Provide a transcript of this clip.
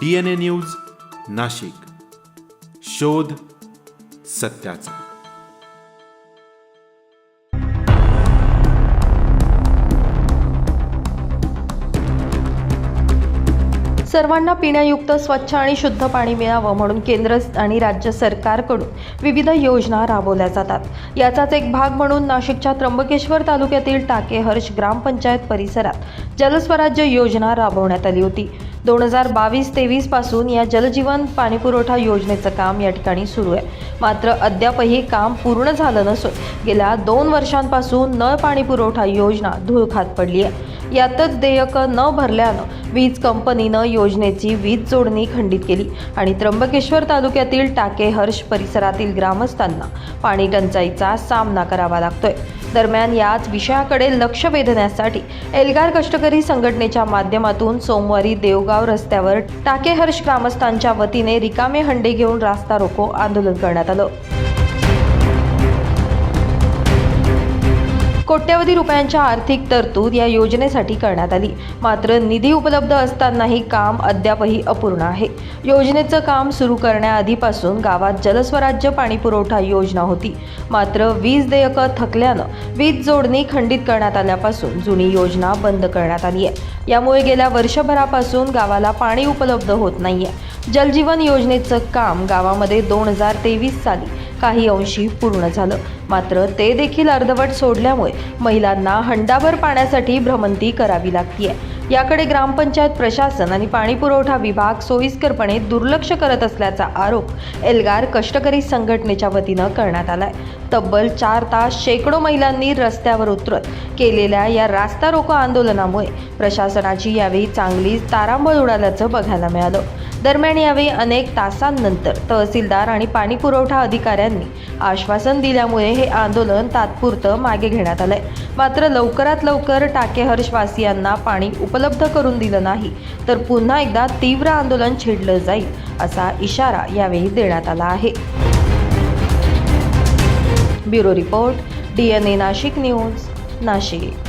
D N A news Nashik. शोध सत्याचा. सर्वांना पिण्यायुक्त स्वच्छ आणि शुद्ध पाणी मिळावं म्हणून केंद्र आणि राज्य सरकारकडून विविध योजना राबवल्या जातात. याचाच एक भाग म्हणून नाशिकच्या त्र्यंबकेश्वर तालुक्यातील टाकेहर्ष ग्रामपंचायत परिसरात जलस्वराज्य योजना राबवण्यात आली होती. दोन हजार बावीस तेवीसपासून या जलजीवन पाणीपुरवठा योजनेचं काम या ठिकाणी सुरू आहे. मात्र अद्यापही काम पूर्ण झालं नसून गेल्या दोन वर्षांपासून नळ पाणी पुरवठा योजना धुळखात पडली आहे. यातच देयकं न भरल्यानं वीज कंपनीनं योजनेची वीज जोडणी खंडित केली आणि त्र्यंबकेश्वर तालुक्यातील टाकेहर्ष परिसरातील ग्रामस्थांना पाणी टंचाईचा सामना करावा लागतोय. दरम्यान याच विषयाकडे लक्ष वेधण्यासाठी एल्गार कष्टकरी संघटनेच्या माध्यमातून सोमवारी देवगाव रस्त्यावर टाकेहर्ष ग्रामस्थांच्या वतीने रिकामे हंडे घेऊन रास्ता रोको आंदोलन करण्यात आलं. कोट्यवधी रुपयांच्या आर्थिक तरतूद या योजनेसाठी करण्यात आली. मात्र निधी उपलब्ध असतानाही काम अद्यापही अपूर्ण आहे. योजनेचं काम सुरू करण्याआधीपासून गावात जलस्वराज्य पाणीपुरवठा योजना होती. मात्र वीज देयकं थकल्यानं वीज जोडणी खंडित करण्यात आल्यापासून जुनी योजना बंद करण्यात आली आहे. यामुळे गेल्या वर्षभरापासून गावाला पाणी उपलब्ध होत नाही आहे जलजीवन योजनेचं काम गावामध्ये दोन हजार तेवीस साली काही अंशी पूर्ण झालं. मात्र ते देखील अर्धवट सोडल्यामुळे महिलांना हंडाभर पाण्यासाठी भ्रमंती करावी लागतीये. याकडे ग्रामपंचायत प्रशासन आणि पाणीपुरवठा विभाग सोयीस्करपणे दुर्लक्ष करत असल्याचा आरोप एल्गार कष्टकरी संघटनेच्या वतीनं करण्यात आलाय. तब्बल चार तास शेकडो महिलांनी रस्त्यावर उतरत केलेल्या या रास्ता रोको आंदोलनामुळे प्रशासनाची यावेळी चांगलीच तारांबळ उडाल्याचं बघायला मिळालं. दरम्यान यावेळी अनेक तासांनंतर तहसीलदार आणि पाणी पुरवठा अधिकाऱ्यांनी आश्वासन दिल्यामुळे हे आंदोलन तात्पुरतं मागे घेण्यात आलंय. मात्र लवकरात लवकर टाकेहर्षवासियांना पाणी उपलब्ध करून दिलं नाही तर पुन्हा एकदा तीव्र आंदोलन छेडलं जाईल असा इशारा यावेळी देण्यात आला आहे. Bureau report D N A Nashik news Nashik.